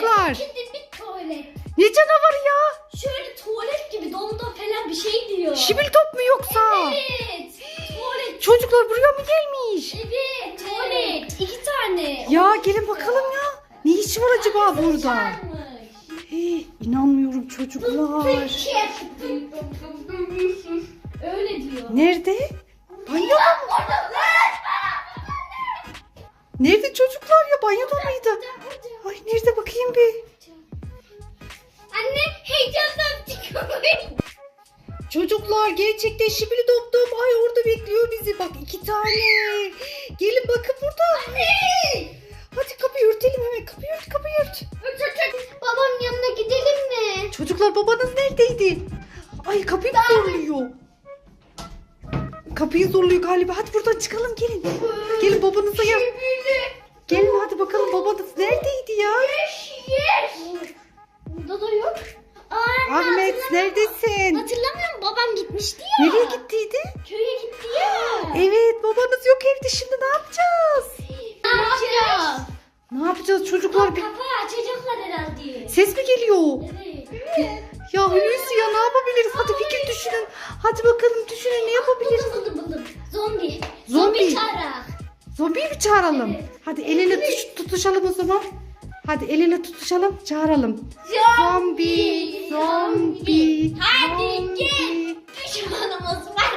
çocuklar? Şimdi bir tuvalet. Ne canavarı ya? Şöyle tuvalet gibi donda falan bir şey diyor. Şibil top mu yoksa? Evet. Tuvalet. Çocuklar buraya mı gelmiş? Evet. Tuvalet. İki tane. Ya gelin bakalım ya. Ne işi var acaba burada? Sarmış. Hey, inanmıyorum çocuklar. Öyle diyor. Nerede? Banyoda mı? Nerede çocuklar ya? Banyoda mıydı? Ay nerede bakayım bir. Anne heyecandan çıkıyor. Çocuklar gerçekten şibili doktum. Ay orada bekliyor bizi. Bak iki tane. Gelin bakın burada. Hadi kapıyı örtelim hemen. Kapıyı ört kapıyı ört. Babam yanına gidelim mi? Çocuklar babanız neredeydi? Ay kapıyı mı zorluyor? Kapıyı zorluyor galiba. Hadi buradan çıkalım gelin. Gelin babanıza ya. Gelin hadi bakalım babanız neredeydi ya? Burada da yok. Aa, Ahmet neredesin? Hatırlamıyor musun? Babam gitmişti ya. Nereye gittiydi? Köye gitti ya. Evet babanız yok evde şimdi ne yapacağız? Ne yapacağız? Ne yapacağız çocuklar? Bir... Kapağı açacaklar herhalde. Ses mi geliyor? Evet. Ya Hulusi ya ne yapabiliriz? Hadi fikir düşünün. Hadi bakalım düşünün ne yapabiliriz? Buldum buldum buldum. Zombi. Zombi. Zombi çağırak. Zombiyi mi çağıralım? Evet. Hadi el ele tuş- tutuşalım o zaman. Hadi el ele tutuşalım çağıralım. Zombi, zombi, Hadi zombi. gel. Düşmanımız var.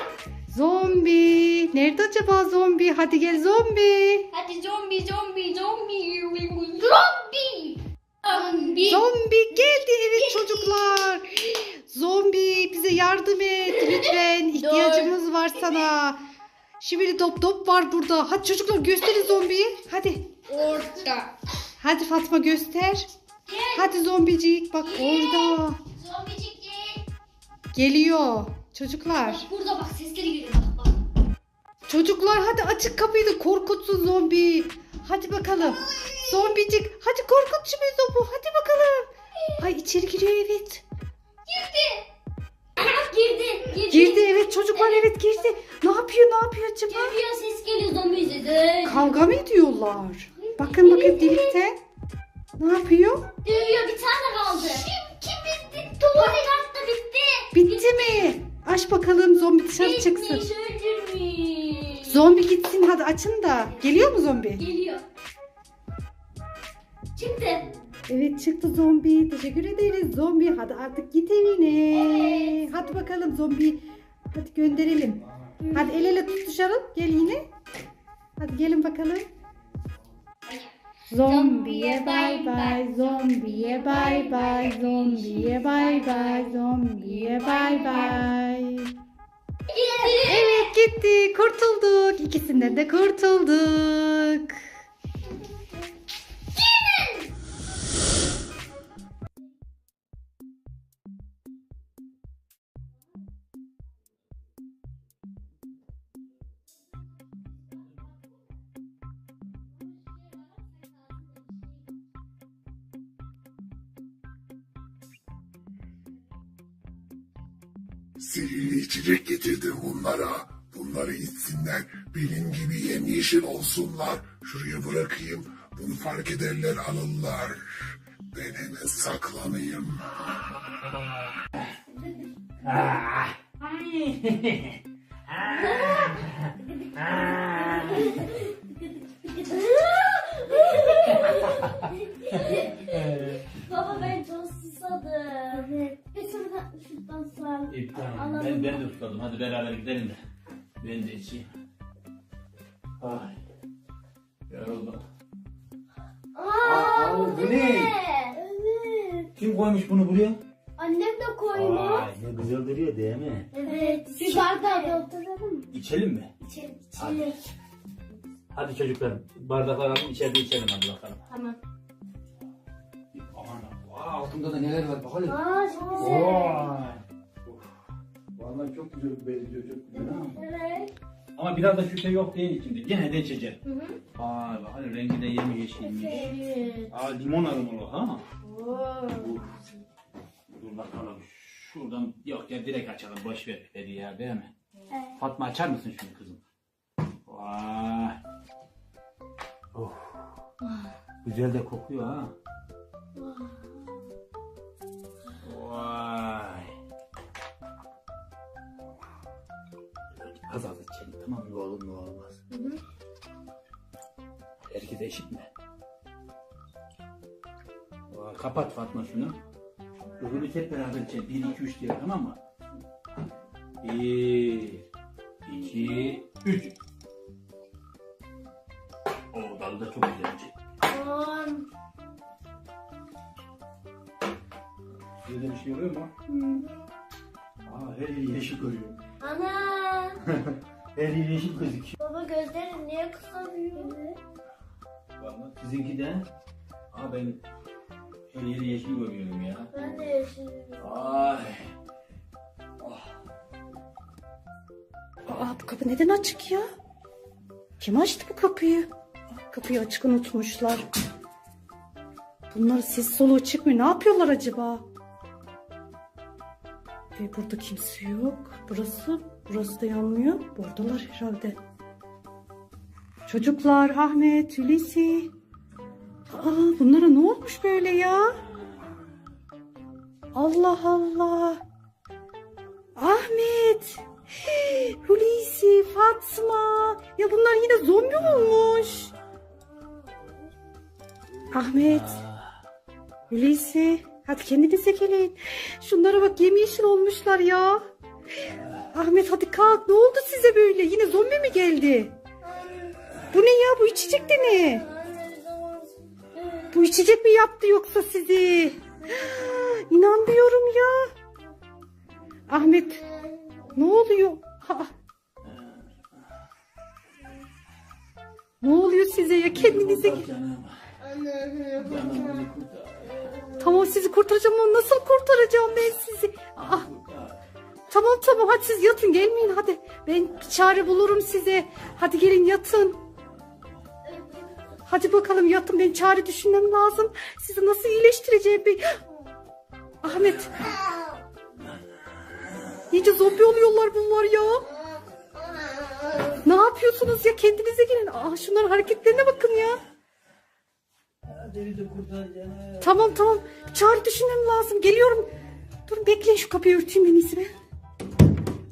Zombi. Nerede acaba zombi? Hadi gel zombi. Hadi zombi zombi zombi. Zombi. Zombi. Zombi geldi evet çocuklar. Zombi bize yardım et lütfen. İhtiyacımız var sana. Şimdi top top var burada. Hadi çocuklar gösterin zombiyi. Hadi. Orada. Hadi Fatma göster. Gel. Hadi zombicik bak orada. Zombicik gel. Geliyor. Çocuklar. Bak burada bak sesleri geliyor bak bak. Çocuklar hadi açık kapıyı da korkutsun zombi. Hadi bakalım. Zombicik hadi korkut şu zombu. Hadi bakalım. Ay içeri giriyor evet. Girdi. girdi. Girdi. Girdi evet çocuklar evet girdi. Yapıyor ne yapıyor acaba? Geliyor ses geliyor zombi sesi. Kavga mı ediyorlar? Bakın bakın delikte. Ne yapıyor? Dövüyor bir tane kaldı. Kim bitti? Tuvalet hasta bitti. Bitti mi? Aç bakalım zombi dışarı çıksın. Bitmiş öldürmüş. Zombi gitsin hadi açın da. Geliyor mu zombi? Geliyor. Çıktı. Evet çıktı zombi. Teşekkür ederiz zombi. Hadi artık git evine. Hadi bakalım zombi. Hadi gönderelim. Hadi el ele tutuşalım. Gel yine. Hadi gelin bakalım. Zombiye bay bay, zombiye bay bay, zombiye bay bay, zombiye bay bay. Evet gitti, kurtulduk. İkisinden de kurtulduk. Zehirli içecek getirdim bunlara. Bunları içsinler. Benim gibi yemyeşil olsunlar. Şuraya bırakayım. Bunu fark ederler alırlar. Ben hemen saklanayım. Baba tutalım. Hadi beraber gidelim de. Ben de içeyim. Ay. Yoruldum. Aa, Aa, bu ne? Evet. Kim koymuş bunu buraya? Annem de koymuş. Vay ne güzel duruyor değil mi? Evet. Bir bardağı dolduralım mı? İçelim mi? İçelim. Hadi. İçelim. Hadi çocuklar bardaklar alalım içeride içelim hadi bakalım. Tamam. Aman Aa, altında da neler var bakalım. Aa çok güzel. Vay. Vallahi çok güzel benziyor çok güzel ha. Evet. Ama biraz da şüphe yok değil içinde. Gene de içeceğim. Hı hı. Vay bakalım rengi de yemyeşilmiş. Evet. Aa limon aromalı ha. Oo. Uf. Dur bakalım. Şuradan yok ya direkt açalım. Boş ver dedi ya değil mi? Evet. Fatma açar mısın şunu kızım? Vay. Oh. Güzel de kokuyor ha. Aa, Kapat Fatma şunu. Öbürü hep beraber içelim. 1, 2, 3 diye tamam mı? 1, 2, 3. Oo dalı da çok güzel içecek. On. Şurada bir şey oluyor mu? Aa her yer yeşil görüyor. Ana. Her yer yeşil gözüküyor. Baba gözlerin niye kısalıyor? Valla sizinki de. Aa ben her yeri yeşil görüyorum ya. Ben de yaşıyorum. Ay. Aa bu kapı neden açık ya? Kim açtı bu kapıyı? Aa, Kapıyı açık unutmuşlar. Bunlar ses soluğu çıkmıyor. Ne yapıyorlar acaba? Ve burada kimse yok. Burası, burası da yanmıyor. Buradalar herhalde. Çocuklar, Ahmet, Hulusi. Aa, bunlara ne olmuş böyle ya? Allah Allah. Ahmet. Hulusi, Fatma. Ya bunlar yine zombi olmuş. Ahmet, Hulusi. Hadi kendinize gelin. Şunlara bak yemyeşil olmuşlar ya. Ahmet hadi kalk. Ne oldu size böyle? Yine zombi mi geldi? Bu ne ya? Bu içecek de ne? Bu içecek mi yaptı yoksa sizi? İnanmıyorum ya. Ahmet ne oluyor? Ne oluyor size ya kendinize? Tamam sizi kurtaracağım ama nasıl kurtaracağım ben sizi? Ah, tamam tamam hadi siz yatın gelmeyin hadi. Ben bir çare bulurum size. Hadi gelin yatın. Hadi bakalım yatın ben çare düşünmem lazım. Sizi nasıl iyileştireceğim ben. Ahmet. İyice zombi oluyorlar bunlar ya. Ne yapıyorsunuz ya kendinize gelin. Aa, şunların hareketlerine bakın ya. Tamam tamam. Çare düşünmem lazım. Geliyorum. Durun bekleyin şu kapıyı örteyim en iyisi.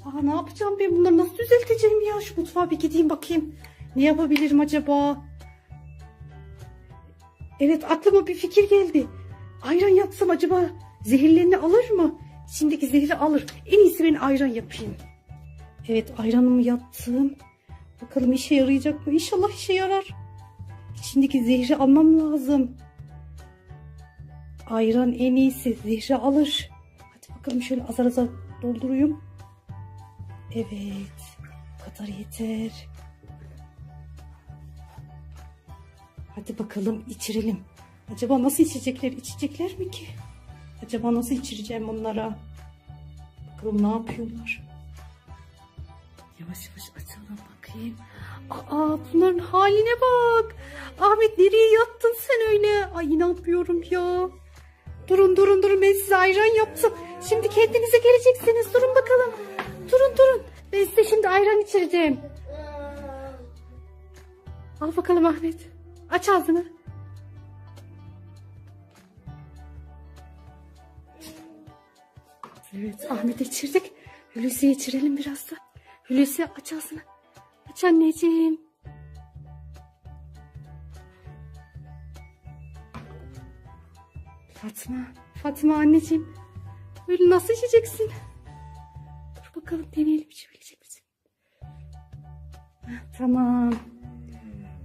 Aa, ne yapacağım ben bunları nasıl düzelteceğim ya? Şu mutfağa bir gideyim bakayım. Ne yapabilirim acaba? Evet aklıma bir fikir geldi. Ayran yapsam acaba zehirlerini alır mı? Şimdiki zehri alır. En iyisi ben ayran yapayım. Evet ayranımı yaptım. Bakalım işe yarayacak mı? İnşallah işe yarar. İçindeki zehri almam lazım. Ayran en iyisi zehri alır. Hadi bakalım şöyle azar azar doldurayım. Evet. Bu kadar yeter. Hadi bakalım içirelim. Acaba nasıl içecekler? İçecekler mi ki? Acaba nasıl içireceğim onlara? Bakalım ne yapıyorlar? Yavaş yavaş açalım bakayım. Aa bunların haline bak. Ahmet nereye yattın sen öyle? Ay inanmıyorum ya. Durun durun durun ben size ayran yaptım. Şimdi kendinize geleceksiniz. Durun bakalım. Durun durun. Ben size şimdi ayran içireceğim. Al bakalım Ahmet. Aç ağzını. Evet Ahmet'e içirdik. Hulusi'ye içirelim biraz da. Hulusi aç ağzını. Aç anneciğim. Fatma. Fatma anneciğim. Böyle nasıl içeceksin? Dur bakalım deneyelim içebilecek misin? Heh, Tamam.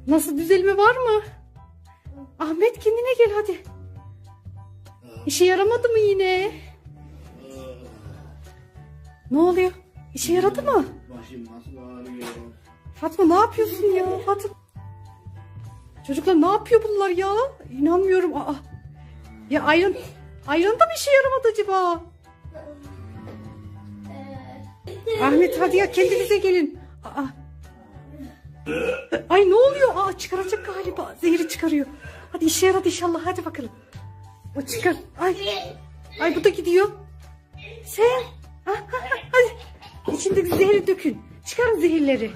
Nasıl düzelme var mı? Ahmet kendine gel hadi. İşe yaramadı mı yine? Ne oluyor? İşe yaradı mı? Başım nasıl ağrıyor? Fatma ne yapıyorsun ya? Fatma. Çocuklar ne yapıyor bunlar ya? İnanmıyorum. Aa. Ya ayran, ayran da mı işe yaramadı acaba? Ahmet hadi ya kendinize gelin. Aa. Ay ne oluyor? Aa çıkaracak galiba. Zehri çıkarıyor. Hadi işe yaradı inşallah. Hadi bakalım. O çıkar. Ay. Ay bu da gidiyor. Sen. Ha, ha, ha, hadi. İçindeki zehri dökün. Çıkarın zehirleri.